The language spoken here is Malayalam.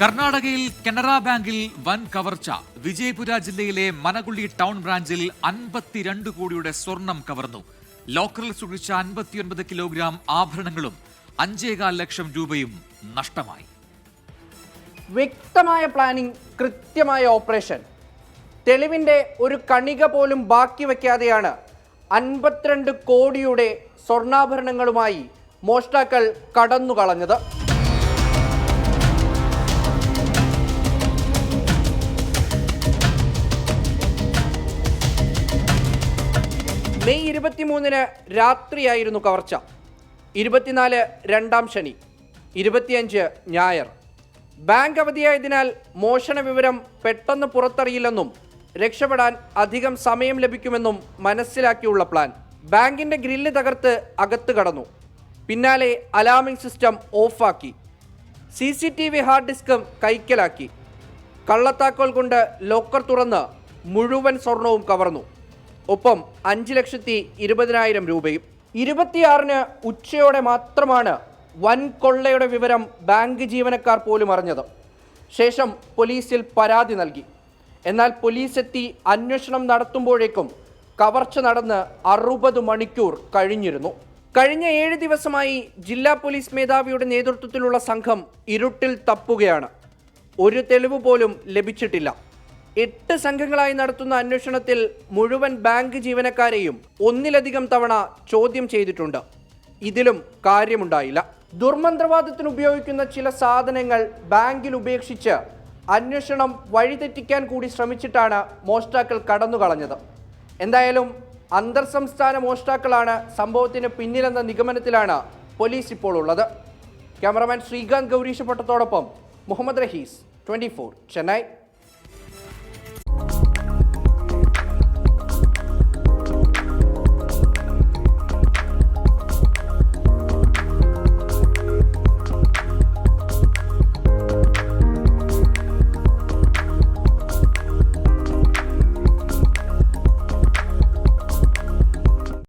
കർണാടകയിൽ കനറ ബാങ്കിൽ വൻ കവർച്ച. വിജയപുര ജില്ലയിലെ മനകുള്ളി ടൗൺ ബ്രാഞ്ചിൽ അൻപത്തിരണ്ട് കോടിയുടെ സ്വർണം കവർന്നു. ലോക്കറിൽ സൂക്ഷിച്ച അൻപത്തിയൊൻപത് കിലോഗ്രാം ആഭരണങ്ങളും അഞ്ചേകാൽ ലക്ഷം രൂപയും നഷ്ടമായി. വ്യക്തമായ പ്ലാനിംഗ് കൃത്യമായ ഓപ്പറേഷൻ. തെളിവിന്റെ ഒരു കണിക പോലും ബാക്കി വയ്ക്കാതെയാണ് അൻപത്തിരണ്ട് കോടിയുടെ സ്വർണാഭരണങ്ങളുമായി മോഷ്ടാക്കൾ കടന്നു കളഞ്ഞത് മെയ് ഇരുപത്തിമൂന്നിന് രാത്രിയായിരുന്നു കവർച്ച. ഇരുപത്തിനാല് രണ്ടാം ശനി ഇരുപത്തിയഞ്ച് ഞായർ. ബാങ്ക് അവധിയായതിനാൽ മോഷണ വിവരം പെട്ടെന്ന് പുറത്തറിയില്ലെന്നും രക്ഷപ്പെടാൻ അധികം സമയം ലഭിക്കുമെന്നും മനസ്സിലാക്കിയുള്ള പ്ലാൻ. ബാങ്കിന്റെ ഗ്രില്ല് തകർത്ത് അകത്ത് കടന്നു. പിന്നാലെ അലാമിംഗ് സിസ്റ്റം ഓഫാക്കി. C C T V hard ഡിസ്കും കൈക്കലാക്കി. കള്ളത്താക്കോൽ കൊണ്ട് ലോക്കർ തുറന്ന് മുഴുവൻ സ്വർണവും കവർന്നു. ഒപ്പം അഞ്ച് ലക്ഷത്തി ഇരുപതിനായിരം രൂപയും. ഇരുപത്തിയാറിന് ഉച്ചയോടെ മാത്രമാണ് വൻ കൊള്ളയുടെ വിവരം ബാങ്ക് ജീവനക്കാർ പോലും അറിഞ്ഞത്. ശേഷം പോലീസിൽ പരാതി നൽകി. എന്നാൽ പോലീസ് എത്തി അന്വേഷണം നടത്തുമ്പോഴേക്കും കവർച്ച നടന്ന് അറുപത് മണിക്കൂർ കഴിഞ്ഞിരുന്നു. കഴിഞ്ഞ ഏഴ് ദിവസമായി ജില്ലാ പോലീസ് മേധാവിയുടെ നേതൃത്വത്തിലുള്ള സംഘം ഇരുട്ടിൽ തപ്പുകയാണ്. ഒരു തെളിവ് പോലും ലഭിച്ചിട്ടില്ല. എട്ട് സംഘങ്ങളായി നടത്തുന്ന അന്വേഷണത്തിൽ മുഴുവൻ ബാങ്ക് ജീവനക്കാരെയും ഒന്നിലധികം തവണ ചോദ്യം ചെയ്തിട്ടുണ്ട്. ഇതിലും കാര്യമുണ്ടായില്ല. ദുർമന്ത്രവാദത്തിന് ഉപയോഗിക്കുന്ന ചില സാധനങ്ങൾ ബാങ്കിൽ ഉപേക്ഷിച്ച് അന്വേഷണം വഴിതെറ്റിക്കാൻ കൂടി ശ്രമിച്ചിട്ടാണ് മോഷ്ടാക്കൾ കടന്നുകളഞ്ഞത്. എന്തായാലും അന്തർ സംസ്ഥാന മോഷ്ടാക്കളാണ് സംഭവത്തിന് പിന്നിലെന്ന നിഗമനത്തിലാണ് പോലീസ് ഇപ്പോൾ ഉള്ളത്. ക്യാമറമാൻ ശ്രീകാന്ത് ഗൗരീഷ് പട്ടത്തോടൊപ്പം മുഹമ്മദ് റഹീസ് ട്വന്റി ചെന്നൈ.